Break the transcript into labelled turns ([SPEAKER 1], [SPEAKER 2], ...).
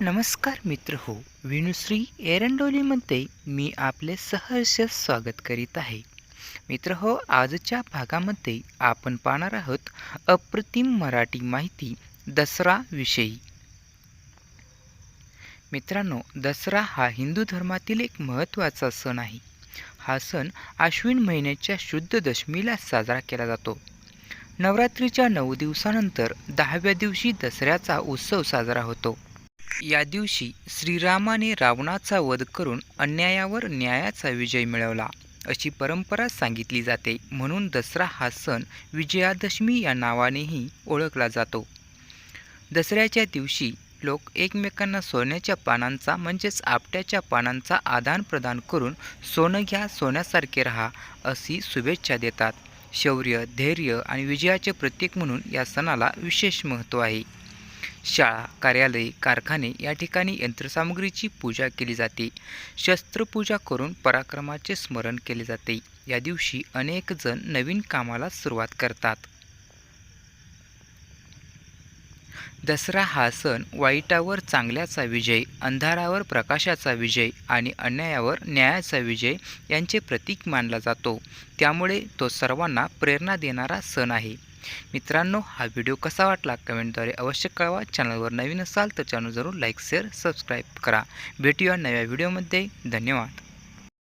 [SPEAKER 1] नमस्कार मित्र हो विणुश्री एरंडोलीमध्ये मी आपले सहर्ष स्वागत करीत आहे. मित्र हो आजच्या भागामध्ये आपण पाहणार आहोत अप्रतिम मराठी माहिती दसरा विषयी. मित्रांनो दसरा हा हिंदू धर्मातील एक महत्त्वाचा सण आहे. हा सण आश्विन महिन्याच्या शुद्ध दशमीला साजरा केला जातो. नवरात्रीच्या नऊ दिवसानंतर दहाव्या दिवशी दसऱ्याचा उत्सव साजरा होतो. या दिवशी श्रीरामाने रावणाचा वध करून अन्यायावर न्यायाचा विजय मिळवला अशी परंपरा सांगितली जाते म्हणून दसरा हा सण विजयादशमी या नावानेही ओळखला जातो. दसऱ्याच्या दिवशी लोक एकमेकांना सोन्याच्या पानांचा म्हणजेच आपट्याच्या पानांचा आदान प्रदान करून सोनं घ्या सोन्यासारखे राहा अशी शुभेच्छा देतात. शौर्य धैर्य आणि विजयाचे प्रतीक म्हणून या सणाला विशेष महत्त्व आहे. शाळा कार्यालये कारखाने या ठिकाणी यंत्रसामुग्रीची पूजा केली जाते. शस्त्रपूजा करून पराक्रमाचे स्मरण केले जाते. या दिवशी अनेक जण नवीन कामाला सुरुवात करतात. दसरा हा सण वाईटावर चांगल्याचा विजय अंधारावर प्रकाशाचा विजय आणि अन्यायावर न्यायाचा विजय यांचे प्रतीक मानला जातो. त्यामुळे तो सर्वांना प्रेरणा देणारा सण आहे. मित्रांनो हा व्हिडिओ कसा वाटला कमेंटद्वारे अवश्य कळवा. चॅनलवर नवीन असाल तर चॅनल जरूर लाईक शेअर सबस्क्राईब करा. भेटूया नव्या व्हिडिओमध्ये. धन्यवाद.